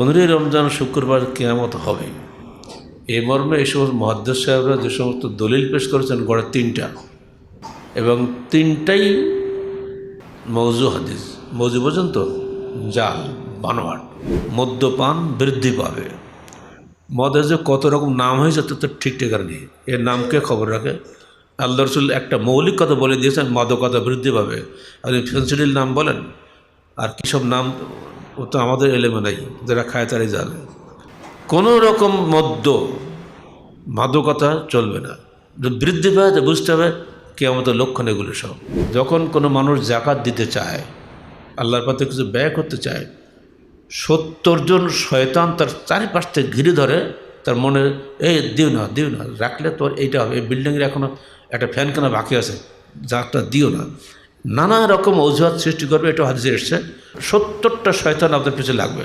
পনেরোই রমজান শুক্রবার কেয়ামত হবে। এই মর্মে এই সমস্ত মহাদ্দেশ সাহেবরা যে সমস্ত দলিল পেশ করেছেন গড়ে তিনটা এবং তিনটাই মৌজু হাদিস। মৌজু পর্যন্ত জাল, বানোয়াট, মদ্যপান বৃদ্ধি পাবে। মদের যে কত রকম নাম হয়েছে তো ঠিক ঠিকার নেই। এর নামকে খবর রাখে? আল্লাহ রসুল একটা মৌলিক কথা বলে দিয়েছেন মাদকতা বৃদ্ধি পাবে। আপনি ফেন্সিডিল নাম বলেন, আর কী সব নাম ও তো আমাদের এলেমে নাই, যারা খায় তারাই জানে। কোনো রকম মদ্য মাদকতা চলবে না। বৃদ্ধি পায়, তো বুঝতে হবে কে আমাদের লক্ষণ এগুলো সব। যখন কোনো মানুষ জাকাত দিতে চায়, আল্লাহর পথে কিছু ব্যয় করতে চায়, সত্তর জন শয়তান তার চারিপাশ থেকে ঘিরে ধরে তার মনে এই দিও না দিও না, রাখলে তোর এইটা হবে। এই বিল্ডিংয়ের এখনও একটা ফ্যান কেনা বাকি আছে যাটা দিও না। নানা রকম অজুহাত সৃষ্টি করবে এটা হাদিসে এসছে। সত্তরটা শয়তান আপনার পিছনে লাগবে।